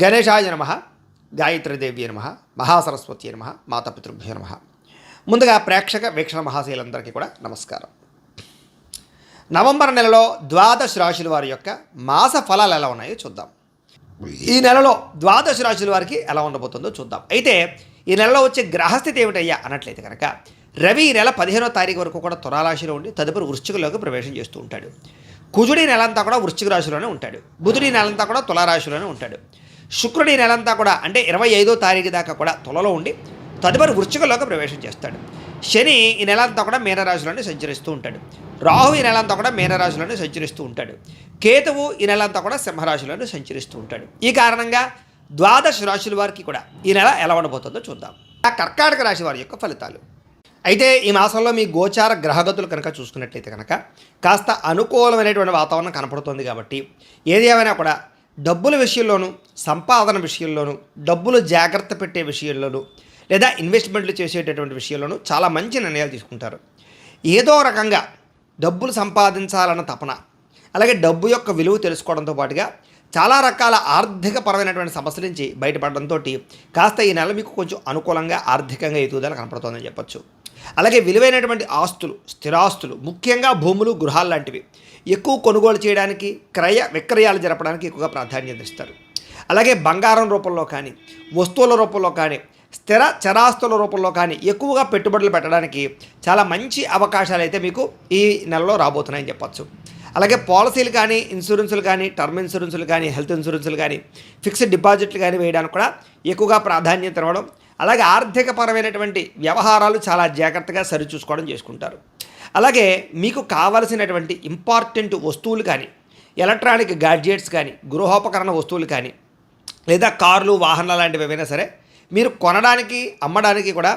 గణేశాయ నమ గాయత్రీదేవి నమ మహాసరస్వతి నమ మాతాపితృభ్యో నమ. ముందుగా ప్రేక్షక వీక్షణ మహాశీలందరికీ కూడా నమస్కారం. నవంబర్ నెలలో ద్వాదశ రాశుల వారి యొక్క మాస ఫలాలు ఎలా ఉన్నాయో చూద్దాం. ఈ నెలలో ద్వాదశ రాశుల వారికి ఎలా ఉండబోతుందో చూద్దాం. అయితే ఈ నెలలో వచ్చే గ్రహస్థితి ఏమిటయ్యా అన్నట్లయితే కనుక రవి ఈ నెల పదిహేనో తారీఖు వరకు కూడా తులారాశిలో ఉండి తదుపరి వృశ్చికలోకి ప్రవేశం చేస్తూ ఉంటాడు. కుజుడి నెలంతా కూడా వృశ్చిక రాశిలోనే ఉంటాడు. బుధుడి నెలంతా కూడా తులారాశిలోనే ఉంటాడు. శుక్రుడి నెలంతా కూడా అంటే ఇరవై ఐదో తారీఖు దాకా కూడా తులలో ఉండి తదుపరి వృశ్చికలోకి ప్రవేశం చేస్తాడు. శని ఈ నెలంతా కూడా మీనరాశిలోనే సంచరిస్తూ ఉంటాడు. రాహు ఈ నెలంతా కూడా మీనరాశిలోనే సంచరిస్తూ ఉంటాడు. కేతువు ఈ నెలంతా కూడా సింహరాశిలోనే సంచరిస్తూ ఉంటాడు. ఈ కారణంగా ద్వాదశ రాశుల వారికి కూడా ఈ నెల ఎలా ఉండబోతుందో చూద్దాం. ఆ కర్కాటక రాశి వారి యొక్క ఫలితాలు. అయితే ఈ మాసంలో మీ గోచార గ్రహగతులు కనుక చూసుకున్నట్లయితే కనుక కాస్త అనుకూలమైనటువంటి వాతావరణం కనపడుతుంది కాబట్టి ఏది ఏమైనా కూడా డబ్బుల విషయంలోనూ సంపాదన విషయంలోనూ డబ్బులు జాగ్రత్త పెట్టే విషయంలోనూ లేదా ఇన్వెస్ట్మెంట్లు చేసేటటువంటి విషయంలోనూ చాలా మంచి నిర్ణయాలు తీసుకుంటారు. ఏదో రకంగా డబ్బులు సంపాదించాలన్న తపన అలాగే డబ్బు యొక్క విలువ తెలుసుకోవడంతో పాటుగా చాలా రకాల ఆర్థిక పరమైనటువంటి సమస్యల నుంచి బయటపడడంతో కాస్త ఈ నెల మీకు కొంచెం అనుకూలంగా ఆర్థికంగా ఎదుగుదల కనపడుతుందని చెప్పొచ్చు. అలాగే విలువైనటువంటి ఆస్తులు స్థిరాస్తులు ముఖ్యంగా భూములు గృహాలు లాంటివి ఎక్కువ కొనుగోలు చేయడానికి క్రయ విక్రయాలు జరపడానికి ఎక్కువగా ప్రాధాన్యత ఇస్తారు. అలాగే బంగారం రూపంలో కానీ వస్తువుల రూపంలో కానీ స్థిర చరాస్తుల రూపంలో కానీ ఎక్కువగా పెట్టుబడులు పెట్టడానికి చాలా మంచి అవకాశాలు అయితే మీకు ఈ నెలలో రాబోతున్నాయని చెప్పచ్చు. అలాగే పాలసీలు కానీ ఇన్సూరెన్సులు కానీ టర్మ్ ఇన్సూరెన్సులు కానీ హెల్త్ ఇన్సూరెన్సులు కానీ ఫిక్స్డ్ డిపాజిట్లు కానీ వేయడానికి కూడా ఎక్కువగా ప్రాధాన్యత ఇవ్వడం అలాగే ఆర్థికపరమైనటువంటి వ్యవహారాలు చాలా జాగ్రత్తగా సరిచూసుకోవడం చేసుకుంటారు. అలాగే మీకు కావలసినటువంటి ఇంపార్టెంట్ వస్తువులు కానీ ఎలక్ట్రానిక్ గాడ్జెట్స్ కానీ గృహోపకరణ వస్తువులు కానీ లేదా కార్లు వాహనాలు లాంటివి ఏవైనా సరే మీరు కొనడానికి అమ్మడానికి కూడా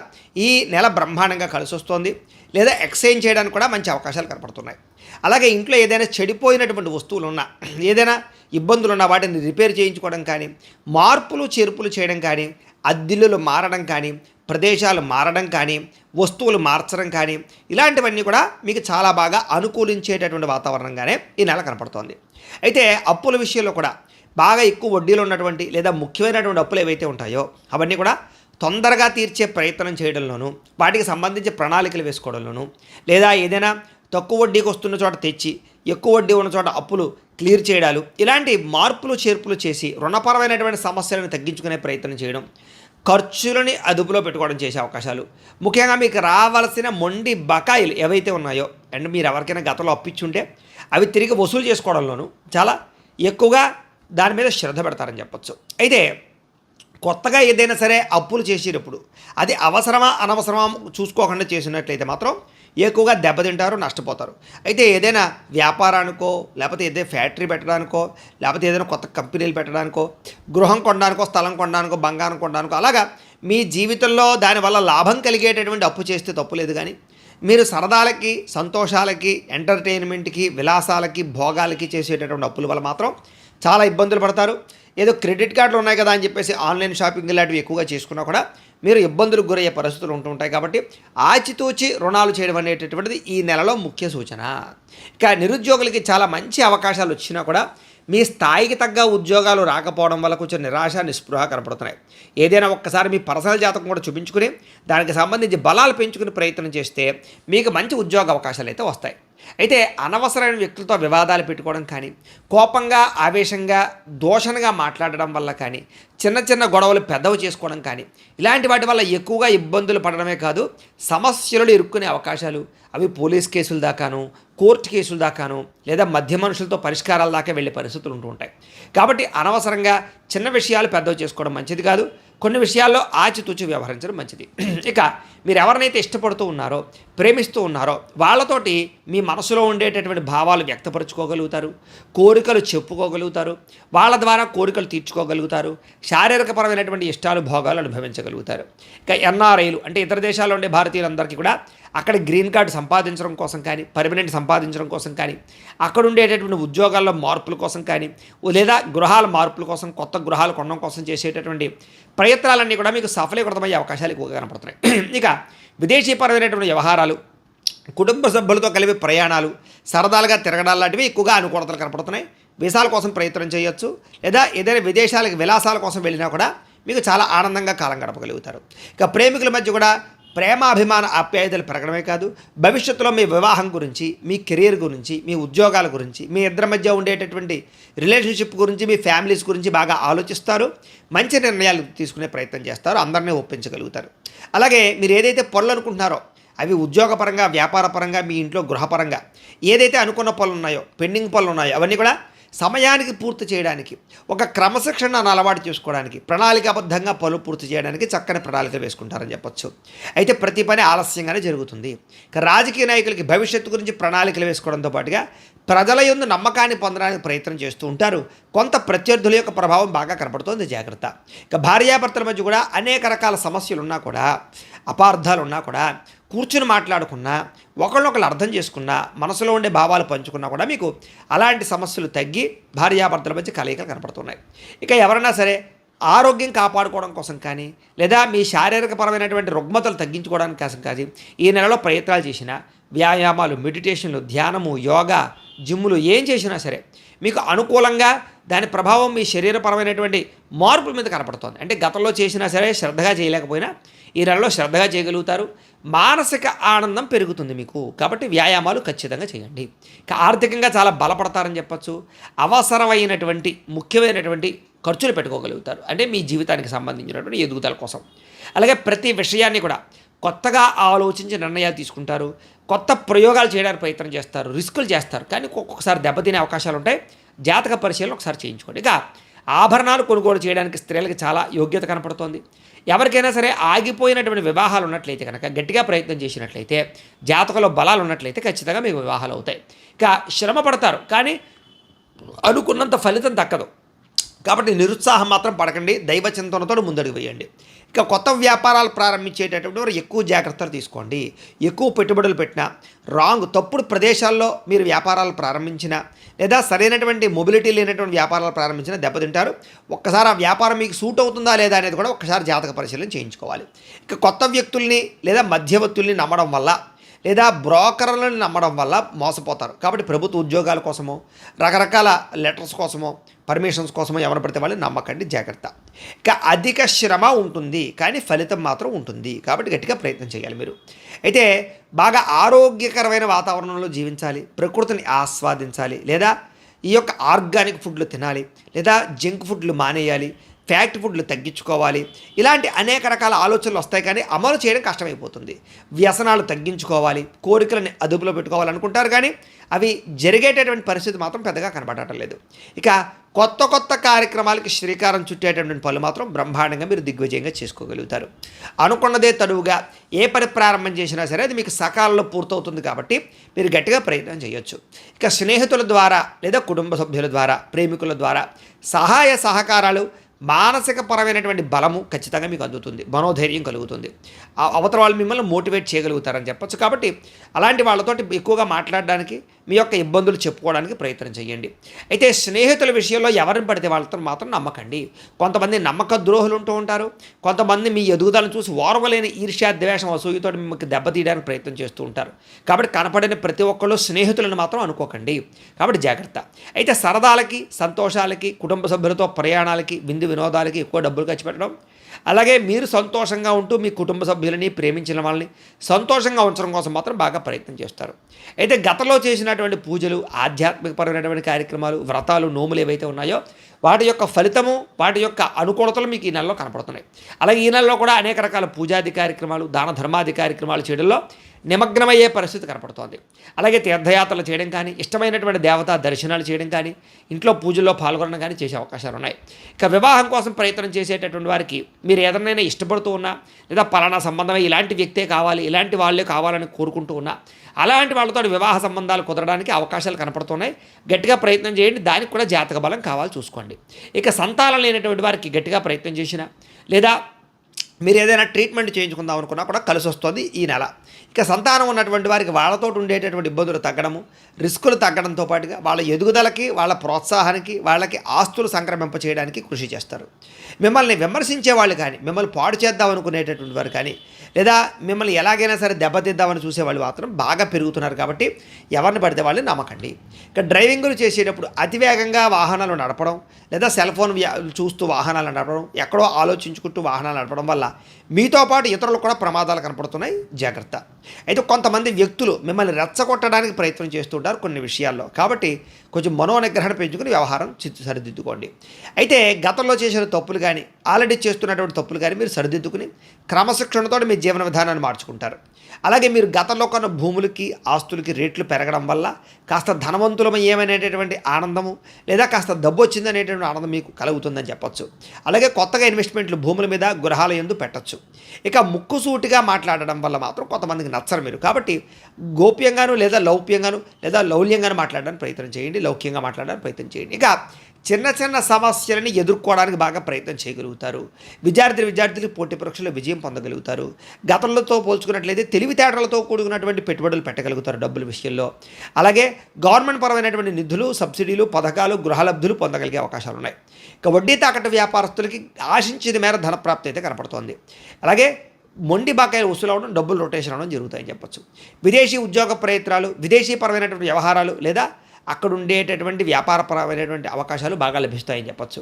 ఈ నెల బ్రహ్మాండంగా కలిసి వస్తుంది లేదా ఎక్స్చేంజ్ చేయడానికి కూడా మంచి అవకాశాలు కనపడుతున్నాయి. అలాగే ఇంట్లో ఏదైనా చెడిపోయినటువంటి వస్తువులు ఉన్నా ఏదైనా ఇబ్బందులు ఉన్నా వాటిని రిపేర్ చేయించుకోవడం కానీ మార్పులు చేర్పులు చేయడం కానీ అద్దిల్లులు మారడం కానీ ప్రదేశాలు మారడం కానీ వస్తువులు మార్చడం కానీ ఇలాంటివన్నీ కూడా మీకు చాలా బాగా అనుకూలించేటటువంటి వాతావరణంగానే ఈ నెల కనపడుతోంది. అయితే అప్పుల విషయంలో కూడా బాగా ఎక్కువ వడ్డీలు ఉన్నటువంటి లేదా ముఖ్యమైనటువంటి అప్పులు ఏవైతే ఉంటాయో అవన్నీ కూడా తొందరగా తీర్చే ప్రయత్నం చేయడంలోనూ వాటికి సంబంధించి ప్రణాళికలు వేసుకోవడంలోనూ లేదా ఏదైనా తక్కువ వడ్డీకి వస్తున్న చోట తెచ్చి ఎక్కువ వడ్డీ ఉన్న చోట అప్పులు క్లియర్ చేయడాలు ఇలాంటి మార్పులు చేర్పులు చేసి రుణపరమైనటువంటి సమస్యలను తగ్గించుకునే ప్రయత్నం చేయడం ఖర్చులని అదుపులో పెట్టుకోవడం చేసే అవకాశాలు. ముఖ్యంగా మీకు రావాల్సిన మొండి బకాయిలు ఏవైతే ఉన్నాయో అండ్ మీరు ఎవరికైనా గతంలో అప్పించుంటే అవి తిరిగి వసూలు చేసుకోవడంలోనూ చాలా ఎక్కువగా దాని మీద శ్రద్ధ పెడతారని చెప్పచ్చు. అయితే కొత్తగా ఏదైనా సరే అప్పులు చేసేటప్పుడు అది అవసరమా అనవసరమా చూసుకోకుండా చేసినట్లయితే మాత్రం ఎక్కువగా దెబ్బతింటారు నష్టపోతారు. అయితే ఏదైనా వ్యాపారానికో లేకపోతే ఏదైనా ఫ్యాక్టరీ పెట్టడానికో లేకపోతే ఏదైనా కొత్త కంపెనీలు పెట్టడానికో గృహం కొనడానికో స్థలం కొనడానికో బంగారం కొనడానికో అలాగా మీ జీవితంలో దానివల్ల లాభం కలిగేటటువంటి అప్పు చేస్తే తప్పులేదు కానీ మీరు సరదాలకి సంతోషాలకి ఎంటర్టైన్మెంట్కి విలాసాలకి భోగాలకి చేసేటటువంటి అప్పుల వల్ల మాత్రం చాలా ఇబ్బందులు పడతారు. ఏదో క్రెడిట్ కార్డులు ఉన్నాయి కదా అని చెప్పేసి ఆన్లైన్ షాపింగ్ లాంటివి ఎక్కువగా చేసుకున్నా కూడా మీరు ఇబ్బందులకు గురయ్యే పరిస్థితులు ఉంటుంటాయి కాబట్టి ఆచితూచి రుణాలు చేయడం అనేటటువంటిది ఈ నెలలో ముఖ్య సూచన. ఇక నిరుద్యోగులకి చాలా మంచి అవకాశాలు వచ్చినా కూడా మీ స్థాయికి తగ్గ ఉద్యోగాలు రాకపోవడం వల్ల కొంచెం నిరాశ నిస్పృహ కనపడుతున్నాయి. ఏదైనా ఒక్కసారి మీ పర్సనల్ జాతకం కూడా చూపించుకుని దానికి సంబంధించి బలాలు పెంచుకునే ప్రయత్నం చేస్తే మీకు మంచి ఉద్యోగ అవకాశాలు అయితే వస్తాయి. అయితే అనవసరమైన వ్యక్తులతో వివాదాలు పెట్టుకోవడం కానీ కోపంగా ఆవేశంగా దోషణగా మాట్లాడడం వల్ల కానీ చిన్న చిన్న గొడవలు పెద్దవి చేసుకోవడం కానీ ఇలాంటి వాటి వల్ల ఎక్కువగా ఇబ్బందులు పడడమే కాదు సమస్యలు ఇరుక్కునే అవకాశాలు అవి పోలీస్ కేసుల దాకాను కోర్టు కేసుల దాకాను లేదా మధ్య మనుషులతో పరిష్కారాల దాకా వెళ్ళే పరిస్థితులు ఉంటూ ఉంటాయి. కాబట్టి అనవసరంగా చిన్న విషయాలు పెద్దవి చేసుకోవడం మంచిది కాదు కొన్ని విషయాల్లో ఆచితూచి వ్యవహరించడం మంచిది. ఇక మీరు ఎవరినైతే ఇష్టపడుతూ ఉన్నారో ప్రేమిస్తూ ఉన్నారో వాళ్ళతోటి మీ మనసులో ఉండేటటువంటి భావాలు వ్యక్తపరచుకోగలుగుతారు కోరికలు చెప్పుకోగలుగుతారు వాళ్ళ ద్వారా కోరికలు తీర్చుకోగలుగుతారు శారీరకపరమైనటువంటి ఇష్టాలు భోగాలు అనుభవించగలుగుతారు. ఇక ఎన్ఆర్ఐలు అంటే ఇతర దేశాల్లో ఉండే భారతీయులందరికీ కూడా అక్కడ గ్రీన్ కార్డు సంపాదించడం కోసం కానీ పర్మనెంట్ సంపాదించడం కోసం కానీ అక్కడ ఉండేటటువంటి ఉద్యోగాల్లో మార్పుల కోసం కానీ లేదా గృహాల మార్పుల కోసం కొత్త గృహాలు కొనడం కోసం చేసేటటువంటి ప్రయత్నాలన్నీ కూడా మీకు సఫలీకృతమయ్యే అవకాశాలు ఎక్కువగా కనపడుతున్నాయి. ఇక విదేశీపరమైనటువంటి వ్యవహారాలు కుటుంబ సభ్యులతో కలిపి ప్రయాణాలు సరదాలుగా తిరగడాలు లాంటివి ఎక్కువగా అనుకూలతలు కనపడుతున్నాయి. వీసాల కోసం ప్రయత్నం చేయొచ్చు. లేదా ఏదైనా విదేశాలకు విలాసాల కోసం వెళ్ళినా కూడా మీకు చాలా ఆనందంగా కాలం గడపగలుగుతారు. ఇక ప్రేమికుల మధ్య కూడా ప్రేమాభిమాన ఆప్యాయతలు పెరగడమే కాదు భవిష్యత్తులో మీ వివాహం గురించి మీ కెరీర్ గురించి మీ ఉద్యోగాల గురించి మీ ఇద్దరి మధ్య ఉండేటటువంటి రిలేషన్షిప్ గురించి మీ ఫ్యామిలీస్ గురించి బాగా ఆలోచిస్తారు మంచి నిర్ణయాలు తీసుకునే ప్రయత్నం చేస్తారు అందరినీ ఒప్పించగలుగుతారు. అలాగే మీరు ఏదైతే పనులు అనుకుంటున్నారో అవి ఉద్యోగపరంగా వ్యాపారపరంగా మీ ఇంట్లో గృహపరంగా ఏదైతే అనుకున్న పనులు ఉన్నాయో పెండింగ్ పనులు ఉన్నాయో అవన్నీ కూడా సమయానికి పూర్తి చేయడానికి ఒక క్రమశిక్షణను అలవాటు చేసుకోవడానికి ప్రణాళికాబద్ధంగా పనులు పూర్తి చేయడానికి చక్కని ప్రణాళిక వేసుకుంటారని చెప్పొచ్చు. అయితే ప్రతి పని ఆలస్యంగానే జరుగుతుంది. రాజకీయ నాయకులకి భవిష్యత్తు గురించి ప్రణాళికలు వేసుకోవడంతో పాటుగా ప్రజల యందు నమ్మకాన్ని పొందడానికి ప్రయత్నం చేస్తూ ఉంటారు. కొంత ప్రత్యర్థుల యొక్క ప్రభావం బాగా కనపడుతోంది జాగ్రత్త. ఇక భార్యాభర్తల మధ్య కూడా అనేక రకాల సమస్యలు ఉన్నా కూడా అపార్థాలు ఉన్నా కూడా కూర్చుని మాట్లాడుకున్నా ఒకళ్ళొకళ్ళు అర్థం చేసుకున్నా మనసులో ఉండే భావాలు పంచుకున్నా కూడా మీకు అలాంటి సమస్యలు తగ్గి భార్యాభర్తల మధ్య కలయికలు కనపడుతున్నాయి. ఇక ఎవరైనా సరే ఆరోగ్యం కాపాడుకోవడం కోసం కానీ లేదా మీ శారీరకపరమైనటువంటి రుగ్మతలు తగ్గించుకోవడానికి కోసం కానీ ఈ నెలలో ప్రయత్నాలు చేసినా వ్యాయామాలు మెడిటేషన్లు ధ్యానము యోగా జిమ్ములు ఏం చేసినా సరే మీకు అనుకూలంగా దాని ప్రభావం మీ శరీరపరమైనటువంటి మార్పుల మీద కనపడుతోంది. అంటే గతంలో చేసినా సరే శ్రద్ధగా చేయలేకపోయినా ఈ నెలలో శ్రద్ధగా చేయగలుగుతారు. మానసిక ఆనందం పెరుగుతుంది మీకు. కాబట్టి వ్యాయామాలు ఖచ్చితంగా చేయండి. ఆర్థికంగా చాలా బలపడతారని చెప్పచ్చు. అవసరమైనటువంటి ముఖ్యమైనటువంటి ఖర్చులు పెట్టుకోగలుగుతారు. అంటే మీ జీవితానికి సంబంధించినటువంటి ఎదుగుదల కోసం. అలాగే ప్రతి విషయాన్ని కూడా కొత్తగా ఆలోచించి నిర్ణయాలు తీసుకుంటారు. కొత్త ప్రయోగాలు చేయడానికి ప్రయత్నం చేస్తారు. రిస్కులు చేస్తారు. కానీ ఒక్కొక్కసారి దెబ్బతినే అవకాశాలు ఉంటాయి. జాతక పరిశీలన ఒకసారి చేయించుకోండి. ఇక ఆభరణాలు కొనుగోలు చేయడానికి స్త్రీలకు చాలా యోగ్యత కనపడుతోంది. ఎవరికైనా సరే ఆగిపోయినటువంటి వివాహాలు ఉన్నట్లయితే కనుక గట్టిగా ప్రయత్నం చేసినట్లయితే జాతకంలో బలాలు ఉన్నట్లయితే ఖచ్చితంగా మీకు వివాహాలు అవుతాయి. ఇక శ్రమ పడతారు కానీ అనుకున్నంత ఫలితం దక్కదు. కాబట్టి నిరుత్సాహం మాత్రం పడకండి దైవ చింతనతో ముందడుగు వేయండి. ఇక కొత్త వ్యాపారాలు ప్రారంభించేటటువంటి వారు ఎక్కువ జాగ్రత్తలు తీసుకోండి. ఎక్కువ పెట్టుబడులు పెట్టినా రాంగ్ తప్పుడు ప్రదేశాల్లో మీరు వ్యాపారాలు ప్రారంభించినా లేదా సరైనటువంటి మొబిలిటీ లేనటువంటి వ్యాపారాలు ప్రారంభించినా దెబ్బతింటారు. ఒక్కసారి ఆ వ్యాపారం మీకు సూట్ అవుతుందా లేదా అనేది కూడా ఒక్కసారి జాతక పరిశీలన చేయించుకోవాలి. ఇక కొత్త వ్యక్తుల్ని లేదా మధ్యవర్తుల్ని నమ్మడం వల్ల లేదా బ్రోకర్లను నమ్మడం వల్ల మోసపోతారు. కాబట్టి ప్రభుత్వ ఉద్యోగాల కోసమో రకరకాల లెటర్స్ కోసమో పర్మిషన్స్ కోసమో ఎవరు పడితే వాళ్ళని నమ్మకండి జాగ్రత్త. ఇక అధిక శ్రమ ఉంటుంది కానీ ఫలితం మాత్రం ఉంటుంది. కాబట్టి గట్టిగా ప్రయత్నం చేయాలి మీరు. అయితే బాగా ఆరోగ్యకరమైన వాతావరణంలో జీవించాలి ప్రకృతిని ఆస్వాదించాలి లేదా ఈ యొక్క ఆర్గానిక్ ఫుడ్లు తినాలి లేదా జంక్ ఫుడ్లు మానేయాలి ఫ్యాక్ట్ ఫుడ్లు తగ్గించుకోవాలి. ఇలాంటి అనేక రకాల ఆలోచనలు వస్తాయి కానీ అమలు చేయడం కష్టమైపోతుంది. వ్యసనాలు తగ్గించుకోవాలి. కోరికలని అదుపులో పెట్టుకోవాలనుకుంటారు కానీ అవి జరిగేటటువంటి పరిస్థితి మాత్రం పెద్దగా కనబడటం లేదు. ఇక కొత్త కొత్త కార్యక్రమాలకి శ్రీకారం చుట్టేటటువంటి పనులు మాత్రం బ్రహ్మాండంగా మీరు దిగ్విజయంగా చేసుకోగలుగుతారు. అనుకున్నదే తడువుగా ఏ పని ప్రారంభం చేసినా సరే అది మీకు సకాలంలో పూర్తవుతుంది కాబట్టి మీరు గట్టిగా ప్రయత్నం చేయొచ్చు. ఇక స్నేహితుల ద్వారా లేదా కుటుంబ సభ్యుల ద్వారా ప్రేమికుల ద్వారా సహాయ సహకారాలు మానసిక పరమైనటువంటి బలము ఖచ్చితంగా మీకు అందుతుంది. మనోధైర్యం కలుగుతుంది. అవతల వాళ్ళు మిమ్మల్ని మోటివేట్ చేయగలుగుతారని చెప్పొచ్చు. కాబట్టి అలాంటి వాళ్ళతోటి ఎక్కువగా మాట్లాడడానికి మీ యొక్క ఇబ్బందులు చెప్పుకోవడానికి ప్రయత్నం చేయండి. అయితే స్నేహితుల విషయంలో ఎవరిని పడితే వాళ్ళతో మాత్రం నమ్మకండి. కొంతమంది నమ్మక ద్రోహులు ఉంటూ ఉంటారు. కొంతమంది మీ ఎదుగుదలను చూసి ఓర్వలేని ఈర్ష్యా ద్వేషం అసూయతో మిమ్మల్ని దెబ్బతీయడానికి ప్రయత్నం చేస్తూ ఉంటారు. కాబట్టి కనపడిన ప్రతి ఒక్కళ్ళు స్నేహితులను మాత్రం అనుకోకండి. కాబట్టి జాగ్రత్త. అయితే సరదాలకి సంతోషాలకి కుటుంబ సభ్యులతో ప్రయాణాలకి విందు వినోదాలకి ఎక్కువ డబ్బులు ఖర్చు పెట్టడం అలాగే మీరు సంతోషంగా ఉంటూ మీ కుటుంబ సభ్యులని ప్రేమించిన వాళ్ళని సంతోషంగా ఉంచడం కోసం మాత్రం బాగా ప్రయత్నం చేస్తారు. అయితే గతంలో చేసినటువంటి పూజలు ఆధ్యాత్మికపరమైనటువంటి కార్యక్రమాలు వ్రతాలు నోములు ఏవైతే ఉన్నాయో వాటి యొక్క ఫలితము వాటి యొక్క అనుకూలతలు మీకు ఈ నెలలో కనపడుతున్నాయి. అలాగే ఈ నెలలో కూడా అనేక రకాల పూజాది కార్యక్రమాలు దాన ధర్మాది కార్యక్రమాలు చేయడంలో నిమగ్నమయ్యే పరిస్థితి కనపడుతోంది. అలాగే తీర్థయాత్రలు చేయడం కానీ ఇష్టమైనటువంటి దేవతా దర్శనాలు చేయడం కానీ ఇంట్లో పూజల్లో పాల్గొనడం కానీ చేసే అవకాశాలు ఉన్నాయి. ఇక వివాహం కోసం ప్రయత్నం చేసేటటువంటి వారికి మీరు ఏదైనా ఇష్టపడుతూ ఉన్నా లేదా పలానా సంబంధమే ఇలాంటి వ్యక్తే కావాలి ఇలాంటి వాళ్ళే కావాలని కోరుకుంటూ ఉన్నా అలాంటి వాళ్ళతో వివాహ సంబంధాలు కుదరడానికి అవకాశాలు కనపడుతున్నాయి. గట్టిగా ప్రయత్నం చేయండి. దానికి కూడా జాతక బలం కావాలి చూసుకోండి. ఇక సంతానం లేనటువంటి వారికి గట్టిగా ప్రయత్నం చేసిన లేదా మీరు ఏదైనా ట్రీట్మెంట్ చేయించుకుందాం అనుకున్నా కూడా కలిసి వస్తుంది ఈ నెల. ఇక సంతానం ఉన్నటువంటి వారికి వాళ్ళతో ఉండేటటువంటి ఇబ్బందులు తగ్గడము రిస్కులు తగ్గడంతో పాటుగా వాళ్ళ ఎదుగుదలకి వాళ్ళ ప్రోత్సాహానికి వాళ్ళకి ఆస్తులు సంక్రమింప చేయడానికి కృషి చేస్తారు. మిమ్మల్ని విమర్శించే వాళ్ళు కానీ మిమ్మల్ని పాడు చేద్దాం అనుకునేటటువంటి వారు కానీ లేదా మిమ్మల్ని ఎలాగైనా సరే దెబ్బతిద్దామని చూసేవాళ్ళు మాత్రం బాగా పెరుగుతున్నారు కాబట్టి ఎవరిని పడితే వాళ్ళని నమ్మకండి. ఇక డ్రైవింగ్లు చేసేటప్పుడు అతివేగంగా వాహనాలు నడపడం లేదా సెల్ ఫోన్ చూస్తూ వాహనాలు నడపడం ఎక్కడో ఆలోచించుకుంటూ వాహనాలు నడపడం వల్ల మీతో పాటు ఇతరులకు కూడా ప్రమాదాలు కనపడుతున్నాయి. జాగ్రత్త. అయితే కొంతమంది వ్యక్తులు మిమ్మల్ని రెచ్చగొట్టడానికి ప్రయత్నం చేస్తుంటారు కొన్ని విషయాల్లో. కాబట్టి కొంచెం మనోనిగ్రహణ పెంచుకుని వ్యవహారం సరిదిద్దుకోండి. అయితే గతంలో చేసిన తప్పులు కానీ ఆల్రెడీ చేస్తున్నటువంటి తప్పులు కానీ మీరు సరిదిద్దుకుని క్రమశిక్షణతో మీ జీవన విధానాన్ని మార్చుకుంటారు. అలాగే మీరు గతంలో కొన్న భూములకి ఆస్తులకి రేట్లు పెరగడం వల్ల కాస్త ధనవంతులమయ్యేమనేటటువంటి ఆనందము లేదా కాస్త డబ్బు వచ్చిందనేటటువంటి ఆనందం మీకు కలుగుతుందని చెప్పొచ్చు. అలాగే కొత్తగా ఇన్వెస్ట్మెంట్లు భూముల మీద గృహాల ఎందు పెట్టచ్చు. ఇక ముక్కుసూటిగా మాట్లాడడం వల్ల మాత్రం కొంతమందికి నచ్చరు మీరు. కాబట్టి గోప్యంగాను లేదా లౌప్యంగాను లేదా లౌల్యంగాను మాట్లాడడానికి ప్రయత్నం చేయండి లౌక్యంగా మాట్లాడడానికి ప్రయత్నం చేయండి. ఇక చిన్న చిన్న సమస్యలని ఎదుర్కోవడానికి బాగా ప్రయత్నం చేయగలుగుతారు. విద్యార్థి విద్యార్థులు పోటీ పరీక్షలో విజయం పొందగలుగుతారు. గతంలో పోల్చుకున్నట్లయితే తెలివితేటలతో కూడుకున్నటువంటి పెట్టుబడులు పెట్టగలుగుతారు డబ్బుల విషయంలో. అలాగే గవర్నమెంట్ పరమైనటువంటి నిధులు సబ్సిడీలు పథకాలు గృహలబ్ధులు పొందగలిగే అవకాశాలు ఉన్నాయి. ఇక వడ్డీ తాకట్టు వ్యాపారస్తులకి ఆశించిన మేర ధనప్రాప్తి అయితే కనపడుతోంది. అలాగే మొండి బకాయిలు వసూలు అవడం డబ్బులు రొటేషన్ అవడం జరుగుతాయని చెప్పొచ్చు. విదేశీ ఉద్యోగ ప్రయత్నాలు విదేశీపరమైనటువంటి వ్యవహారాలు లేదా అక్కడ ఉండేటటువంటి వ్యాపారపరమైనటువంటి అవకాశాలు బాగా లభిస్తాయని చెప్పచ్చు.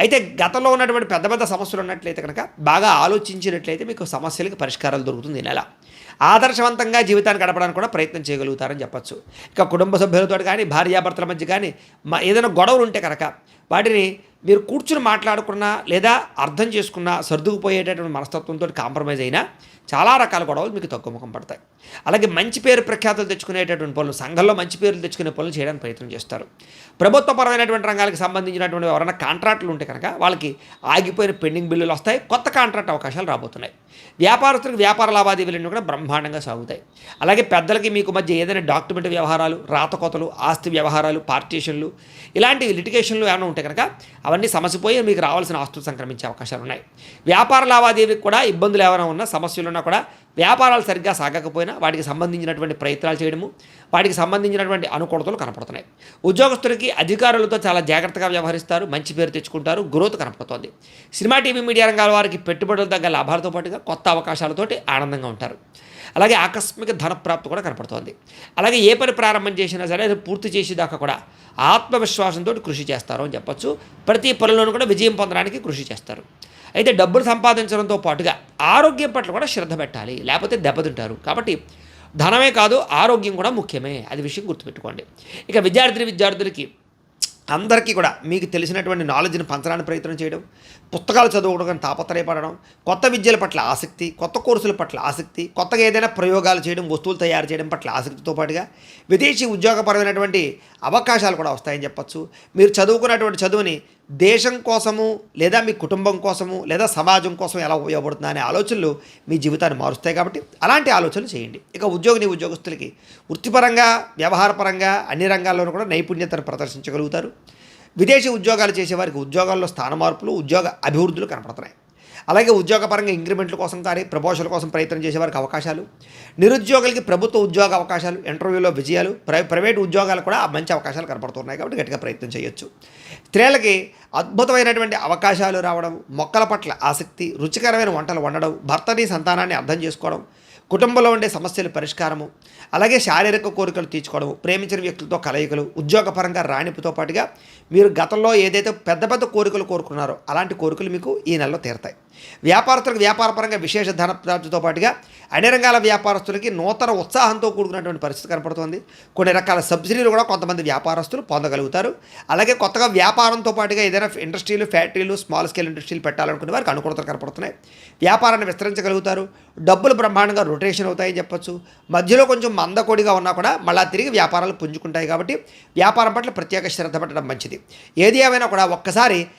అయితే గతంలో ఉన్నటువంటి పెద్ద పెద్ద సమస్యలు ఉన్నట్లయితే కనుక బాగా ఆలోచించినట్లయితే మీకు సమస్యలకు పరిష్కారాలు దొరుకుతుంది నెల. ఆదర్శవంతంగా జీవితాన్ని గడపడానికి కూడా ప్రయత్నం చేయగలుగుతారని చెప్పచ్చు. ఇక కుటుంబ సభ్యులతో కానీ భార్యాభర్తల మధ్య కానీ మా ఏదైనా గొడవలు ఉంటే కనుక వాటిని మీరు కూర్చుని మాట్లాడుకున్నా లేదా అర్థం చేసుకున్నా సర్దుకుపోయేటటువంటి మనస్తత్వంతో కాంప్రమైజ్ అయినా చాలా రకాల గొడవలు మీకు తక్కువ ముఖం పడతాయి. అలాగే మంచి పేరు ప్రఖ్యాతులు తెచ్చుకునేటటువంటి పనులు సంఘంలో మంచి పేర్లు తెచ్చుకునే పనులు చేయడానికి ప్రయత్నం చేస్తారు. ప్రభుత్వపరమైనటువంటి రంగాలకు సంబంధించినటువంటి ఎవరైనా కాంట్రాక్టులు ఉంటే కనుక వాళ్ళకి ఆగిపోయిన పెండింగ్ బిల్లులు వస్తాయి కొత్త కాంట్రాక్ట్ అవకాశాలు రాబోతున్నాయి. వ్యాపారస్తులకు వ్యాపార లావాదేవీలను కూడా బ్రహ్మాండంగా సాగుతాయి. అలాగే పెద్దలకి మీకు మధ్య ఏదైనా డాక్యుమెంట్ వ్యవహారాలు రాతకోతలు ఆస్తి వ్యవహారాలు పార్టీషన్లు ఇలాంటి లిటిగేషన్లు ఏమైనా ఉంటే కనుక అవన్నీ సమసిపోయి మీకు రావాల్సిన ఆస్తులు సంక్రమించే అవకాశాలు ఉన్నాయి. వ్యాపార లావాదేవీకి కూడా ఇబ్బందులు ఏమైనా ఉన్నా సమస్యలు ఉన్నా కూడా వ్యాపారాలు సరిగ్గా సాగకపోయినా వాటికి సంబంధించినటువంటి ప్రయత్నాలు చేయడము వాటికి సంబంధించినటువంటి అనుకూలతలు కనపడుతున్నాయి. ఉద్యోగస్తులకి అధికారులతో చాలా జాగ్రత్తగా వ్యవహరిస్తారు మంచి పేరు తెచ్చుకుంటారు గ్రోత్ కనపడుతోంది. సినిమా టీవీ మీడియా రంగాల వారికి పెట్టుబడులు తగ్గ లాభాలతో పాటుగా కొత్త అవకాశాలతోటి ఆనందంగా ఉంటారు. అలాగే ఆకస్మిక ధనప్రాప్తి కూడా కనపడుతోంది. అలాగే ఏ పని ప్రారంభం చేసినా సరే అది పూర్తి చేసేదాకా కూడా ఆత్మవిశ్వాసంతో కృషి చేస్తారు అని చెప్పొచ్చు. ప్రతి పనిలోనూ కూడా విజయం పొందడానికి కృషి చేస్తారు. అయితే డబ్బులు సంపాదించడంతో పాటుగా ఆరోగ్యం పట్ల కూడా శ్రద్ధ పెట్టాలి లేకపోతే దెబ్బతింటారు. కాబట్టి ధనమే కాదు ఆరోగ్యం కూడా ముఖ్యమే. అది విషయం గుర్తుపెట్టుకోండి. ఇక విద్యార్థిని విద్యార్థులకి అందరికీ కూడా మీకు తెలిసినటువంటి నాలెడ్జ్ని పంచడానికి ప్రయత్నం చేయడం పుస్తకాలు చదువుకోవడం తాపత్రయపడడం కొత్త విద్యల పట్ల ఆసక్తి కొత్త కోర్సుల పట్ల ఆసక్తి కొత్తగా ఏదైనా ప్రయోగాలు చేయడం వస్తువులు తయారు చేయడం పట్ల ఆసక్తితో పాటుగా విదేశీ ఉద్యోగపరమైనటువంటి అవకాశాలు కూడా వస్తాయని చెప్పొచ్చు. మీరు చదువుకున్నటువంటి చదువుని దేశం కోసము లేదా మీ కుటుంబం కోసము లేదా సమాజం కోసం ఎలా ఉపయోగపడుతుందా అనే ఆలోచనలు మీ జీవితాన్ని మారుస్తాయి కాబట్టి అలాంటి ఆలోచనలు చేయండి. ఇక ఉద్యోగిని ఉద్యోగస్తులకి వృత్తిపరంగా వ్యవహారపరంగా అన్ని రంగాల్లోనూ కూడా నైపుణ్యతను ప్రదర్శించగలుగుతారు. విదేశీ ఉద్యోగాలు చేసేవారికి ఉద్యోగాల్లో స్థాన మార్పులు ఉద్యోగ అభివృద్ధులు కనపడుతున్నాయి. అలాగే ఉద్యోగపరంగా ఇంక్రిమెంట్ల కోసం కానీ ప్రమోషన్ల కోసం ప్రయత్నం చేసేవారికి అవకాశాలు. నిరుద్యోగులకి ప్రభుత్వ ఉద్యోగ అవకాశాలు ఇంటర్వ్యూలో విజయాలు ప్రై ప్రైవేట్ ఉద్యోగాలు కూడా మంచి అవకాశాలు కనపడుతున్నాయి కాబట్టి గట్టిగా ప్రయత్నం చేయొచ్చు. స్త్రీలకి అద్భుతమైనటువంటి అవకాశాలు రావడం మొక్కల పట్ల ఆసక్తి రుచికరమైన వంటలు వండడం భర్తని సంతానాన్ని అర్థం చేసుకోవడం కుటుంబంలో ఉండే సమస్యల పరిష్కారము అలాగే శారీరక కోరికలు తీర్చుకోవడం ప్రేమించిన వ్యక్తులతో కలయికలు ఉద్యోగపరంగా రాణిపుతో పాటుగా మీరు గతంలో ఏదైతే పెద్ద పెద్ద కోరికలు కోరుకున్నారో అలాంటి కోరికలు మీకు ఈ నెలలో తీరతాయి. వ్యాపారస్తులకు వ్యాపారపరంగా విశేష ధన ప్రాప్తితో పాటుగా అన్ని రంగాల వ్యాపారస్తులకి నూతన ఉత్సాహంతో కూడుకున్నటువంటి పరిస్థితి కనపడుతుంది. కొన్ని రకాల సబ్సిడీలు కూడా కొంతమంది వ్యాపారస్తులు పొందగలుగుతారు. అలాగే కొత్తగా వ్యాపారంతో పాటుగా ఏదైనా ఇండస్ట్రీలు ఫ్యాక్టరీలు స్మాల్ స్కేల్ ఇండస్ట్రీలు పెట్టాలనుకునే వారికి అనుకూలతలు కనపడుతున్నాయి. వ్యాపారాన్ని విస్తరించగలుగుతారు. డబ్బులు బ్రహ్మాండంగా రొటేషన్ అవుతాయని చెప్పొచ్చు. మధ్యలో కొంచెం మందకొడిగా ఉన్నా కూడా మళ్ళా తిరిగి వ్యాపారాలు పుంజుకుంటాయి కాబట్టి వ్యాపారం పట్ల ప్రత్యేక శ్రద్ధ పెట్టడం మంచిది. ఏది ఏమైనా కూడా ఒక్కసారి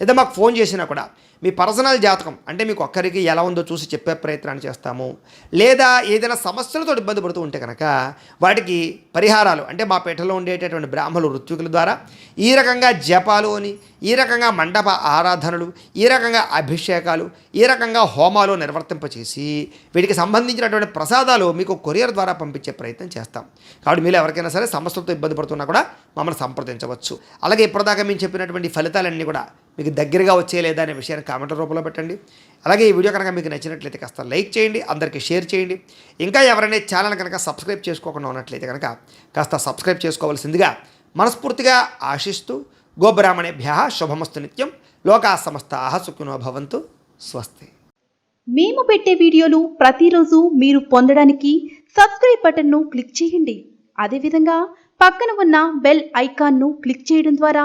లేదా మాకు ఫోన్ చేసినా కూడా మీ పర్సనల్ జాతకం అంటే మీకు ఒక్కరికి ఎలా ఉందో చూసి చెప్పే ప్రయత్నాన్ని చేస్తాము. లేదా ఏదైనా సమస్యలతో ఇబ్బంది పడుతూ ఉంటే కనుక వాటికి పరిహారాలు అంటే మా పీఠలో ఉండేటటువంటి బ్రాహ్మణులు ఋత్వికుల ద్వారా ఈ రకంగా జపాలు అని ఈ రకంగా మండప ఆరాధనలు ఈ రకంగా అభిషేకాలు ఈ రకంగా హోమాలు నిర్వర్తింపచేసి వీటికి సంబంధించినటువంటి ప్రసాదాలు మీకు కొరియర్ ద్వారా పంపించే ప్రయత్నం చేస్తాం. కాబట్టి మీరు ఎవరికైనా సరే సమస్యలతో ఇబ్బంది పడుతున్నా కూడా మమ్మల్ని సంప్రదించవచ్చు. అలాగే ఇప్పటిదాకా మేము చెప్పినటువంటి ఫలితాలన్నీ కూడా మీకు దగ్గరగా వచ్చే లేదా అనే విషయాన్ని కామెంట్ రూపంలో పెట్టండి. అలాగే ఈ వీడియో కనుక మీకు నచ్చినట్లయితే కాస్త లైక్ చేయండి అందరికీ షేర్ చేయండి. ఇంకా ఎవరైనా ఛానల్ కనుక సబ్స్క్రైబ్ చేసుకోకుండా ఉన్నట్లయితే కనుక కాస్త సబ్స్క్రైబ్ చేసుకోవాల్సిందిగా మనస్ఫూర్తిగా ఆశిస్తూ గోబ్రాహ్మణేభ్య శుభమస్తు నిత్యం. లోకా సమస్త సుఖినో భవంతు. స్వస్తి. మేము పెట్టే వీడియోలు ప్రతిరోజు మీరు పొందడానికి సబ్స్క్రైబ్ బటన్ను క్లిక్ చేయండి. అదేవిధంగా పక్కన ఉన్న బెల్ ఐకాన్ను క్లిక్ చేయడం ద్వారా